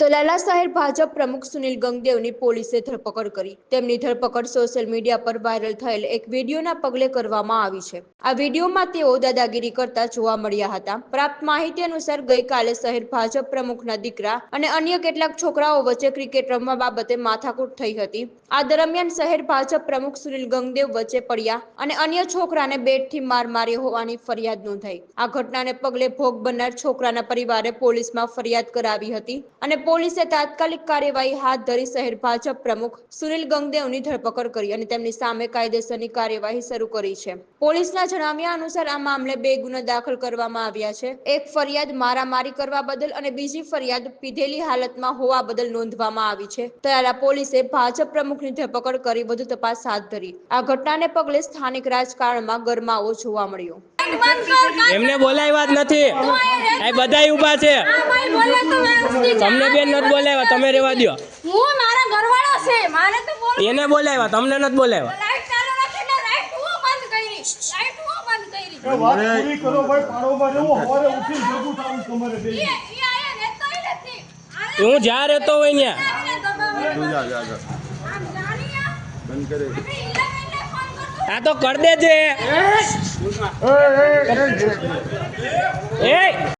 તલાલા શહેર ભાજપ પ્રમુખ સુનિલ ગંગદેવની પોલીસે ધરપકડ કરી. તેમની ધરપકડ સોશિયલ મીડિયા પર વાયરલ થયેલ એક વિડીયોના પગલે કરવામાં આવી છે. આ વિડીયોમાં તેઓ દાદાગીરી કરતા જોવા મળ્યા હતા. પ્રાપ્ત માહિતી અનુસાર ગઈકાલે શહેર ભાજપ પ્રમુખના દીકરા અને અન્ય કેટલાક છોકરાઓ વચ્ચે ક્રિકેટ રમવા બાબતે માથાકૂટ થઈ હતી. આ દરમિયાન શહેર ભાજપ પ્રમુખ સુનિલ ગંગદેવ વચ્ચે પડ્યા અને અન્ય છોકરાને બેટથી માર માર્યો હોવાની ફરિયાદ નોંધાઈ. આ ઘટનાને પગલે ભોગ બનનાર છોકરાના પરિવારે પોલીસમાં ફરિયાદ કરાવી હતી અને પોલીસે તાત્કાલિક કાર્યવાહી હાથ ધરી શહેર ભાજપ પ્રમુખ સુનિલ ગંગદેવની ધરપકડ કરી અને તેમની સામે કાયદેસરની કાર્યવાહી શરૂ કરી છે. પોલીસના જણાવ્યા અનુસાર આ મામલે બે ગુના દાખલ કરવામાં આવ્યા છે. એક ફરિયાદ મારામારી કરવા બદલ અને બીજી ફરિયાદ પીધેલી હાલતમાં હોવા બદલ નોંધવામાં આવી છે. ત્યારે પોલીસે ભાજપ પ્રમુખની ધરપકડ કરી વધુ તપાસ હાથ ધરી. આ ઘટનાને પગલે સ્થાનિક રાજકારણમાં ગરમાવો જોવા મળ્યો. એમને બોલાવ્યા જ નથી. આ બધાય ઊભા છે. તમને બેન નથી બોલાવ્યા તમે રહેવા દ્યો. હું મારા ઘરવાળો છે મારે તો બોલ એને બોલાવ્યા તમને નથી બોલાવ્યા. લાઈટ ચાલુ રાખીને લાઈટ હું બંધ કરી લાઈટ હું બંધ કરી. એ વાત પૂરી કરો ભાઈ પાડોમાં રહેવું સવારે ઉઠીને ભેગું થવું તમારે બે. ઈ ઈ આયા રહેતો નથી. હું જ્યાં રહેતો હોય ત્યાં. જા જા જા. આમ જાણીયા બંધ કરે. આ તો કર દેજે. એ